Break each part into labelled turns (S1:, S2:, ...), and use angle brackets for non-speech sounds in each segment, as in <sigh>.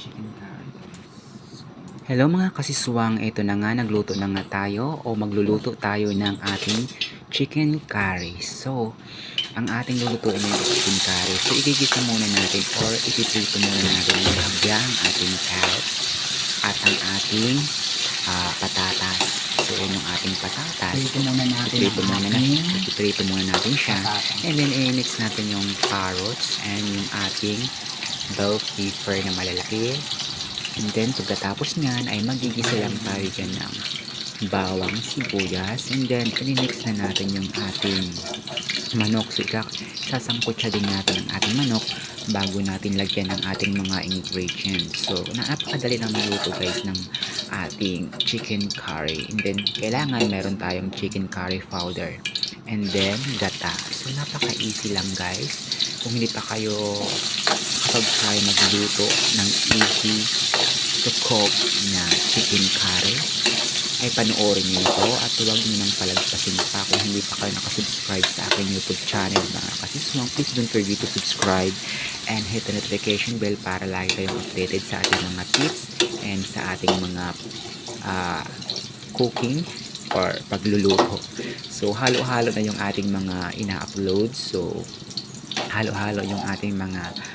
S1: chicken curry guys.
S2: Hello mga kasiswang, ito na nga nagluto na nga tayo o magluluto tayo ng ating chicken curry. So, ang ating lulutuin ay chicken curry. So, igigisa muna natin or ipiprito muna natin yung hagya ang ating carrots at ang ating ah, patatas. So, yun yung ating patatas.
S1: Prito muna natin
S2: Iprito
S1: ang
S2: muna, na,
S1: ating
S2: iprito muna natin siya.
S1: patatas.
S2: And then, i-mix natin yung carrots and yung ating bell pepper na malalaki. And then, pagkatapos nyan, ay magigisa lang tayo dyan ng bawang sibuyas. And then, i-mix na natin yung ating manok. So, sasangkot siya din natin ang ating manok bago natin lagyan ng ating mga ingredients. So, napakadali lang maluto guys ng ating chicken curry. And then, kailangan meron tayong chicken curry powder. And then, gata. So, napaka-easy lang guys. Kung hindi pa kayo kapag tayo magluto ng easy to cook na chicken curry, ay panoorin niyo ito at huwag niyo nang palagpasin pa kung hindi pa kayo nakasubscribe sa aking YouTube channel mga kasiswang. Please don't forget to subscribe and hit the notification bell para lagi kayong updated sa ating mga tips and sa ating mga ah, cooking or pagluluto. So, halo-halo na yung ating mga ina-upload. So, halo-halo yung ating mga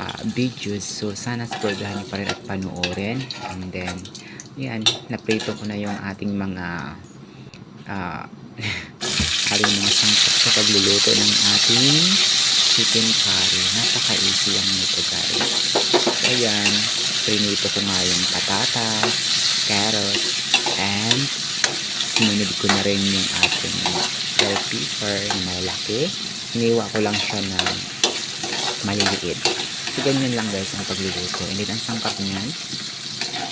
S2: ah, videos. So, sana supportahan niyo pa rin at panoorin. And then, yan, naprito ko na yung ating mga ah, <laughs> ating mga sangkap sa pagluluto ng ating chicken curry. Napaka-easy lang nito guys. Ayan, prinito ko nga yung patatas, carrot, and sinunod ko na rin yung ating bell pepper na malaki. Iniwa ko lang siya ng maliliit. So, ganyan lang guys ang pagluluto. And then, ang sangkap niyan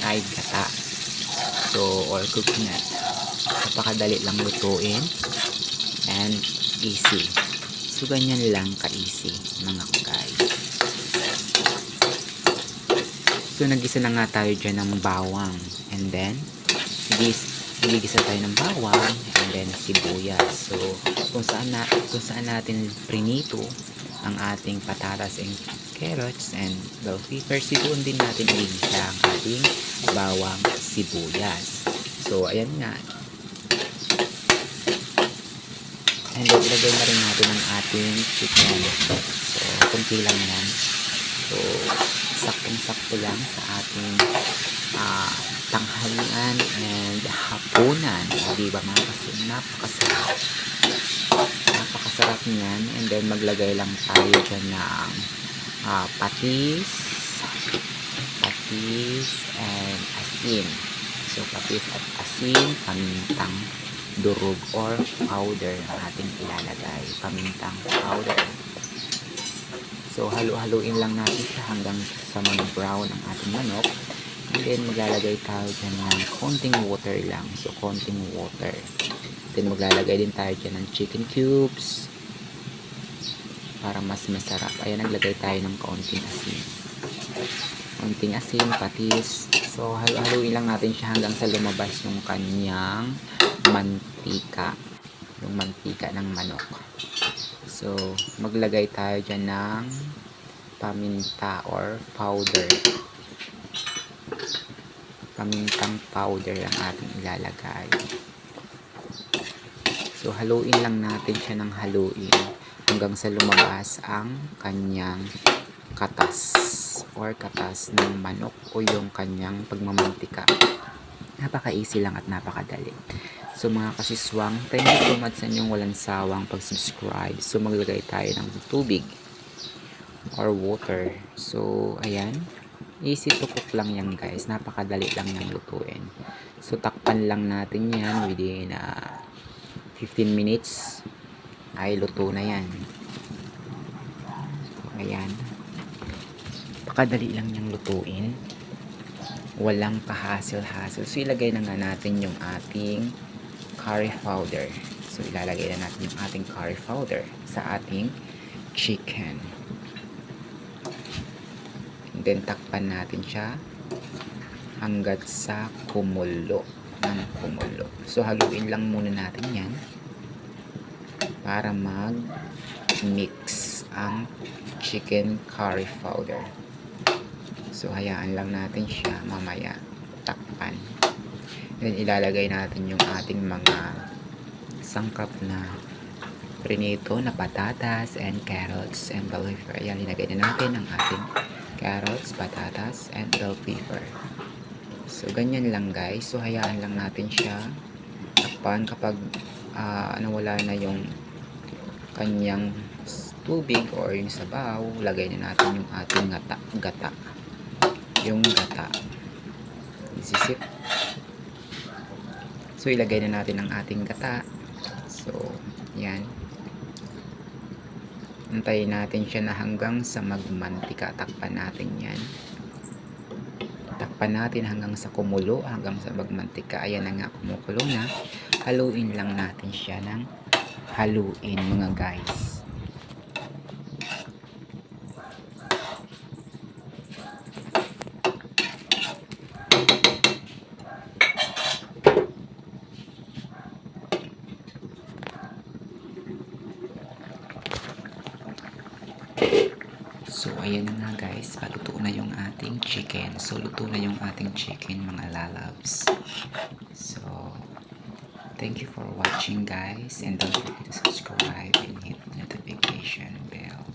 S2: ay gata. So, or coconut. Napakadali lang lutuin and easy. So, ganyan lang ka-easy mga guys. So, nagisa na nga tayo dyan ng bawang. And then, gis gigisa tayo ng bawang and then sibuyas. So, kung saan, na, kung saan natin prinito ang ating patatas and carrots and bell pepper, doon din natin igisa ang ating bawang sibuyas. So, ayan nga. And then, ilagay na rin natin ang ating chicken. So, kunti lang yan. So, saktong-sakto lang sa ating ah, tanghalian and hapunan. O, di ba mga kasi napakasarap. Napakasarap niyan. And then, maglagay lang tayo dyan ng ah, patis, patis, and asin. So, patis at asin, pamintang durog or powder ang ating ilalagay. Pamintang powder. So, halu-haluin lang natin siya hanggang sa mag-brown ang ating manok. And then, maglalagay tayo dyan ng konting water lang. So, konting water. Then, maglalagay din tayo dyan ng chicken cubes para mas masarap. Ayan, naglagay tayo ng konting asin. Konting asin, patis. So, halu-haluin lang natin siya hanggang sa lumabas yung kanyang mantika. Yung mantika ng manok. So, maglagay tayo dyan ng paminta or powder. Pamintang powder ang ating ilalagay. So, haluin lang natin siya ng haluin hanggang sa lumabas ang kanyang katas or katas ng manok o yung kanyang pagmamantika. Napaka-easy lang at napakadali. So mga kasiswang, thank you so much sa inyong walang sawang pag-subscribe. So maglagay tayo ng tubig or water. So ayan, easy to cook lang yan guys. Napakadali lang yung lutuin. So takpan lang natin yan within uh, 15 minutes ay luto na yan. So ayan. Pakadali lang yung lutuin walang kahasil-hasil. So, ilagay na nga natin yung ating curry powder. So, ilalagay na natin yung ating curry powder sa ating chicken. And then, takpan natin siya hanggat sa kumulo ng kumulo. So, haluin lang muna natin yan para mag-mix ang chicken curry powder. So, hayaan lang natin siya mamaya takpan. Then, ilalagay natin yung ating mga sangkap na prinito na patatas and carrots and bell pepper. Ayan, linagay na natin ang ating carrots, patatas, and bell pepper. So, ganyan lang guys. So, hayaan lang natin siya takpan kapag ah, nawala na yung kanyang tubig or yung sabaw, lagay na natin yung ating gata. gata. Yung gata. Isisip. So, ilagay na natin ang ating gata. So, yan. Antayin natin siya na hanggang sa magmantika. Takpan natin yan. Takpan natin hanggang sa kumulo, hanggang sa magmantika. Ayan na nga, kumukulo na. Haluin lang natin siya ng haluin mga guys. So, ayan na guys. Paluto na yung ating chicken. So, luto na yung ating chicken mga lalabs. So, thank you for watching guys. And don't forget to subscribe and hit the notification bell.